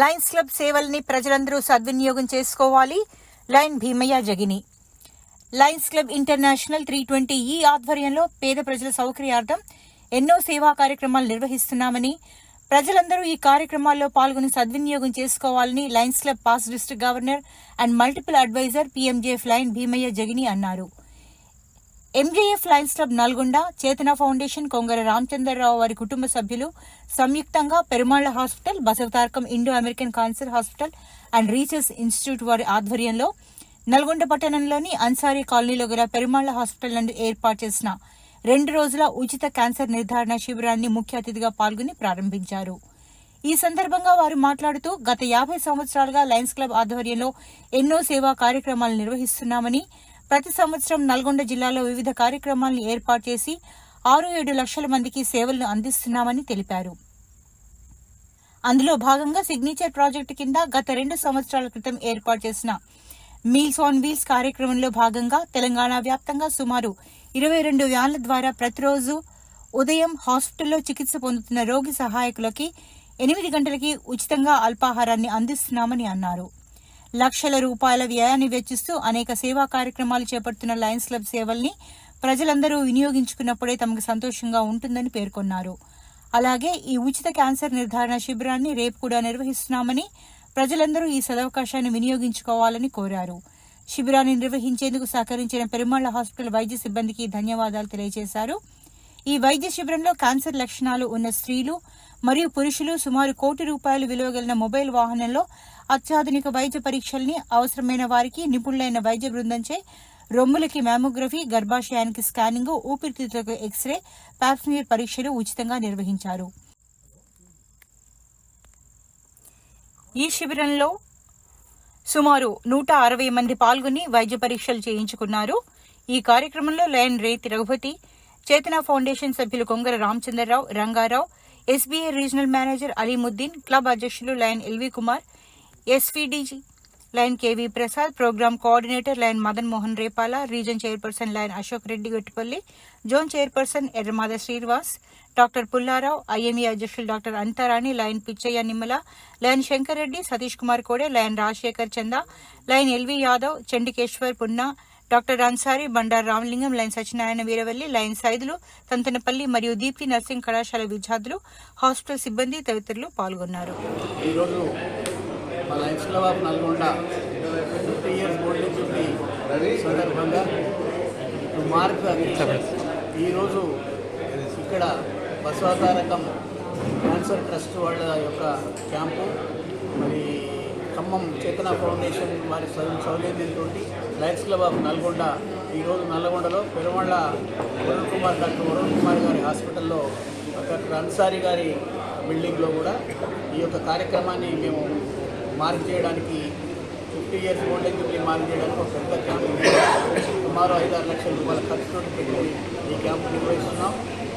Lions club సేవల్ని ప్రజలందరూ సద్వినియోగం చేసుకోవాలి. Lion Bheemaiah Jagini. Lions club international three twenty E ఆధ్వర్యంలో పేద ప్రజల సౌకర్యార్థం ఎన్నో సేవా కార్యక్రమాలు నిర్వహిస్తున్నామని ప్రజలందరూ ఈ కార్యక్రమాల్లో పాల్గొని సద్వినియోగం చేసుకోవాలని lions club past district governor and multiple adviser PMJF lion Bheemaiah Jagini అన్నారు. ఎంజేఎఫ్ లయన్స్ క్లబ్ నల్గొండ చేతన ఫౌండేషన్ కొంగర రామచంద్రరావు వారి కుటుంబ సభ్యులు సంయుక్తంగా Perumalla hospital Basavatarakam Indo American cancer hospital and research institute వారి ఆధ్వర్యంలో నల్గొండ పట్టణంలోని అన్సారీ కాలనీలో గల పెరుమాళ్ళ హాస్పిటల్ నందు ఏర్పాటు చేసిన రెండు రోజుల ఉచిత క్యాన్సర్ నిర్ధారణ శిబిరాన్ని ముఖ్య అతిథిగా పాల్గొని ప్రారంభించారు. ఈ సందర్భంగా వారు మాట్లాడుతూ గత యాభై సంవత్సరాలుగా లయన్స్ క్లబ్ ఆధ్వర్యంలో ఎన్నో సేవా కార్యక్రమాలు నిర్వహిస్తున్నామని ప్రతి సంవత్సరం నల్గొండ జిల్లాలో వివిధ కార్యక్రమాలను ఏర్పాటు చేసి ఆరు ఏడు లక్షల మందికి సేవలను అందిస్తున్నామని తెలిపారు. అందులో భాగంగా సిగ్నేచర్ ప్రాజెక్టు కింద గత రెండు సంవత్సరాల క్రితం ఏర్పాటు చేసిన మీల్స్ ఆన్ వీల్స్ కార్యక్రమంలో భాగంగా తెలంగాణ వ్యాప్తంగా సుమారు ఇరవై రెండు వ్యాన్ల ద్వారా ప్రతిరోజు ఉదయం హాస్పిటల్లో చికిత్స పొందుతున్న రోగి సహాయకులకి ఎనిమిది గంటలకి ఉచితంగా అల్పాహారాన్ని అందిస్తున్నామని అన్నారు. లక్షల రూపాయల వ్యయాన్ని వెచ్చిస్తూ అనేక సేవా కార్యక్రమాలు చేపడుతున్న లయన్స్ క్లబ్ సేవల్ని ప్రజలందరూ వినియోగించుకున్నప్పుడే తమకు సంతోషంగా ఉంటుందని పేర్కొన్నారు. అలాగే ఈ ఉచిత క్యాన్సర్ నిర్ధారణ శిబిరాన్ని రేపు కూడా నిర్వహిస్తున్నామని ప్రజలందరూ ఈ సదవకాశాన్ని వినియోగించుకోవాలని కోరారు. శిబిరాన్ని నిర్వహించేందుకు సహకరించిన పెరుమాళ్ళ హాస్పిటల్ వైద్య సిబ్బందికి ధన్యవాదాలు తెలియజేశారు. ఈ వైద్య శిబిరంలో క్యాన్సర్ లక్షణాలు ఉన్న స్త్రీలు మరియు పురుషులు సుమారు కోటి రూపాయలు విలువగలిగిన మొబైల్ వాహనంలో అత్యాధునిక వైద్య పరీక్షల్ని అవసరమైన వారికి నిపుణులైన వైద్య బృందంచే రొమ్ములకి మ్యామోగ్రఫీ గర్భాశయానికి స్కానింగ్ ఊపిరితిత్తులకు ఎక్స్రే పాప్స్మియర్ పరీక్షలు ఉచితంగా నిర్వహించారు. ఈ శిబిరంలో సుమారు నూట అరవై మంది పాల్గొని వైద్య పరీక్షలు చేయించుకున్నారు. ఈ కార్యక్రమంలో లయన్ రేతి రఘుపతి చేతన ఫౌండేషన్ సభ్యులు Kongara Ramachandrarao Rangarao SBI regional manager Alimuddin club అధ్యక్షులు lion LV Kumar SVDG lion KV Prasad programme coordinator lion Madan Mohan Repala region chairperson lion Ashok Reddy Gattipalli zone chairperson Erramada Srinivas doctor Pullarao IMA అధ్యక్షులు doctor Antharani lion Pichaiah Nimmala lion Shankar Reddy Satish Kumar Kode lion Rajasekhar Chanda lion LV Yadav Chandikeshwar Punna doctor Ansari Bandaru Ramalingam lion Satyanarayana Veeravalli lion Saidulu Tantanapalli మరియు Deepti nursing కళాశాల విద్యార్థులు hostel సిబ్బంది తదితరులు పాల్గొన్నారు. ఈరోజు ఈరోజు ఇక్కడ Basavatarakam cancer trust వాళ్ళ యొక్క క్యాంపు. మరి ఖమ్మం చేతన ఫౌండేషన్ వారి సౌ- సౌలభ్యంతో లయన్స్ క్లబ్ ఆఫ్ నల్గొండ ఈరోజు నల్గొండలో పెరుమళ్ళ వరుణ్ కుమార్ డాక్టర్ వరుణ్ కుమార్ గారి హాస్పిటల్లో డాక్టర్ అన్సారీ గారి బిల్డింగ్లో కూడా ఈ యొక్క కార్యక్రమాన్ని మేము మార్క్ చేయడానికి fifty years old age jubilee mark చేయడానికి ఒక పెద్ద క్యాంప్ సుమారు ఐదారు లక్షల రూపాయల ఖర్చుతో పెట్టి ఈ క్యాంపు నిర్వహిస్తున్నాం.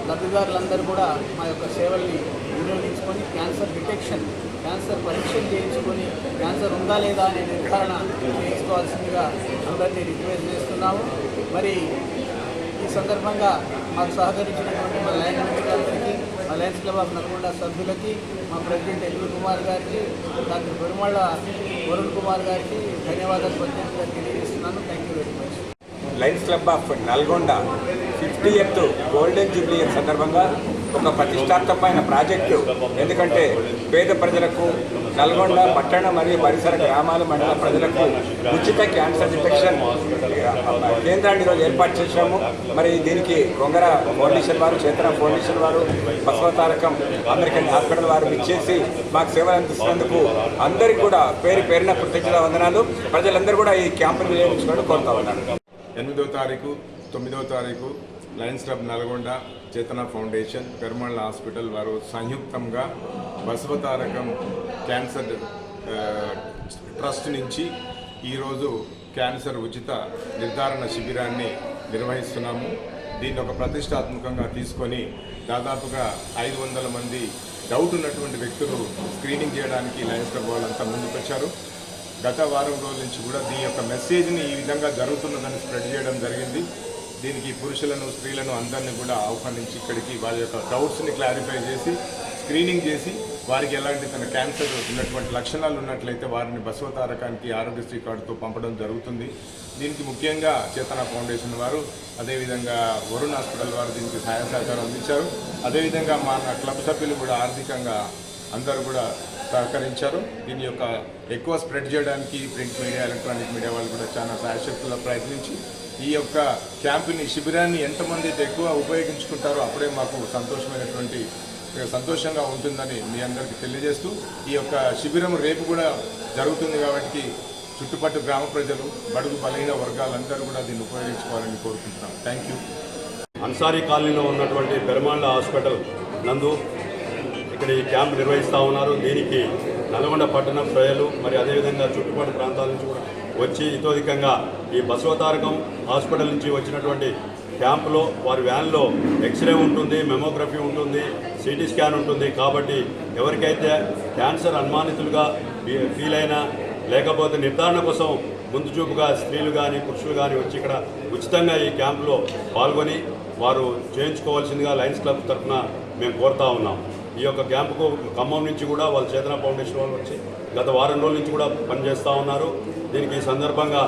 లబ్ధిదారులందరూ కూడా మా యొక్క సేవల్ని వినియోగించుకొని క్యాన్సర్ డిటెక్షన్ క్యాన్సర్ పరీక్షలు చేయించుకొని క్యాన్సర్ ఉందా లేదా అనే నిర్ధారణ చేయించుకోవాల్సిందిగా అందరినీ రిక్వెస్ట్ చేస్తున్నాము. మరి ఈ సందర్భంగా మాకు సహకరించినటువంటి మా లయన్ అందరికీ మా లయన్స్ క్లబ్ ఆఫ్ నల్గొండ సభ్యులకి మా ప్రెసిడెంట్ ఎల్వి కుమార్ గారికి డాక్టర్ పెరుమళ్ళ వరుణ్ కుమార్ గారికి ధన్యవాదాలు ప్రత్యేకంగా తెలియజేస్తున్నాను. Thank you very much lions club of Nalgonda fifty eighth golden jubilee సందర్భంగా ఒక ప్రతిష్టాత్మకమైన ప్రాజెక్టు. ఎందుకంటే పేద ప్రజలకు నల్గొండ పట్టణ మరియు పరిసర గ్రామాల మండల ప్రజలకు ఉచిత క్యాన్సర్ డిటెక్షన్ కేంద్రాన్ని ఈరోజు ఏర్పాటు చేశాము. మరి దీనికి గొంగర ఫౌండేషన్ వారు చేతన ఫౌండేషన్ వారు బసవతారకం అమెరికన్ హాస్పిటల్ వారు ఇచ్చేసి మాకు సేవలు అందిస్తున్నందుకు అందరికీ కూడా పేరు పేరున కృతజ్ఞత వందనాలు. ప్రజలందరూ కూడా ఈ క్యాంపును వినియోగించుకోవడం కోరుతా ఉన్నాను. ఎనిమిదో తారీఖు తొమ్మిదో తారీఖు లయన్స్ క్లబ్ నల్గొండ చేతన ఫౌండేషన్ పెరుమళ్ళ హాస్పిటల్ వారు సంయుక్తంగా బసవతారకం క్యాన్సర్ ట్రస్ట్ నుంచి ఈరోజు క్యాన్సర్ ఉచిత నిర్ధారణ శిబిరాన్ని నిర్వహిస్తున్నాము. దీన్ని ఒక ప్రతిష్టాత్మకంగా తీసుకొని దాదాపుగా ఐదు వందల మంది డౌట్ ఉన్నటువంటి వ్యక్తులు స్క్రీనింగ్ చేయడానికి లయన్స్ క్లబ్ వాళ్ళంతా ముందుకొచ్చారు. గత వారం రోజుల నుంచి కూడా దీని యొక్క మెసేజ్ని ఈ విధంగా జరుగుతున్నదని స్ప్రెడ్ చేయడం జరిగింది. దీనికి పురుషులను స్త్రీలను అందరినీ కూడా ఆహ్వానించి ఇక్కడికి వాళ్ళ యొక్క డౌట్స్ని క్లారిఫై చేసి స్క్రీనింగ్ చేసి వారికి ఎలాంటి తన క్యాన్సర్ ఉన్నటువంటి లక్షణాలు ఉన్నట్లయితే వారిని బసవతారకానికి ఆరోగ్యశ్రీ కార్డుతో పంపడం జరుగుతుంది. దీనికి ముఖ్యంగా చేతన ఫౌండేషన్ వారు అదేవిధంగా వరుణ్ హాస్పిటల్ వారు దీనికి సహాయ సహకారం అందించారు. అదేవిధంగా మా క్లబ్ సభ్యులు కూడా ఆర్థికంగా అందరూ కూడా సహకరించారు. దీని యొక్క ఎక్కువ స్ప్రెడ్ చేయడానికి ప్రింట్ మీడియా ఎలక్ట్రానిక్ మీడియా వాళ్ళు కూడా చాలా శాయశక్తుల ప్రయత్నించి ఈ యొక్క క్యాంపుని శిబిరాన్ని ఎంతమంది అయితే ఎక్కువ ఉపయోగించుకుంటారో అప్పుడే మాకు సంతోషమైనటువంటి సంతోషంగా ఉంటుందని మీ అందరికీ తెలియజేస్తూ ఈ యొక్క శిబిరం రేపు కూడా జరుగుతుంది కాబట్టి చుట్టుపక్కల గ్రామ ప్రజలు బడుగు బలహీన వర్గాలందరూ కూడా దీన్ని ఉపయోగించుకోవాలని కోరుకుంటున్నాం. థ్యాంక్ యూ అన్సారీ కాలనీలో ఉన్నటువంటి పెరుమాళ్ళ హాస్పిటల్ నందు ఇక్కడ ఈ క్యాంప్ నిర్వహిస్తూ ఉన్నారు. దీనికి నల్గొండ పట్టణం ప్రజలు మరి అదేవిధంగా చుట్టుపక్కల ప్రాంతాల నుంచి కూడా వచ్చి ఇతోధికంగా ఈ బసవతారకం హాస్పిటల్ నుంచి వచ్చినటువంటి క్యాంపులో వారి వ్యాన్లో ఎక్స్రే ఉంటుంది మెమోగ్రఫీ ఉంటుంది సిటీ స్కాన్ ఉంటుంది. కాబట్టి ఎవరికైతే క్యాన్సర్ అనుమానితులుగా ఫీల్ అయినా లేకపోతే నిర్ధారణ కోసం ముందు చూపుగా స్త్రీలు కానీ పురుషులు కానీ వచ్చి ఇక్కడ ఉచితంగా ఈ క్యాంపులో పాల్గొని వారు చేయించుకోవాల్సిందిగా లయన్స్ క్లబ్ తరఫున మేము కోరుతా ఉన్నాం. ఈ యొక్క క్యాంపుకు ఖమ్మం నుంచి కూడా వాళ్ళ చేతన ఫౌండేషన్ వాళ్ళు వచ్చి గత వారం రోజుల నుంచి కూడా పనిచేస్తూ ఉన్నారు. దీనికి ఈ సందర్భంగా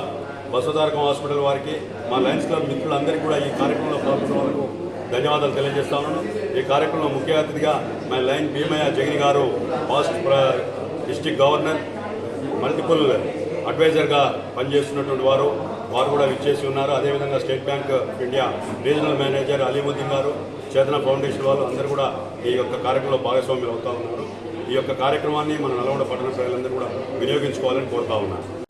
బసవతారకం హాస్పిటల్ వారికి మా లయన్స్ క్లబ్ మిత్రులందరికీ కూడా ఈ కార్యక్రమంలో పాల్గొన్న వాళ్ళకు ధన్యవాదాలు తెలియజేస్తా ఉన్నాను. ఈ కార్యక్రమంలో ముఖ్య అతిథిగా మా line Bheemaiah Jagan garu past district governor multiple అడ్వైజర్గా పనిచేస్తున్నటువంటి వారు వారు కూడా విచ్చేసి ఉన్నారు. అదేవిధంగా State Bank of India regional manager Alimuddin గారు చేతన ఫౌండేషన్ వాళ్ళు అందరూ కూడా ఈ యొక్క కార్యక్రమంలో భాగస్వాములు అవుతా ఉన్నారు. ఈ యొక్క కార్యక్రమాన్ని మన నల్గొండ పట్టణ ప్రజలందరూ కూడా వినియోగించుకోవాలని కోరుతా ఉన్నారు.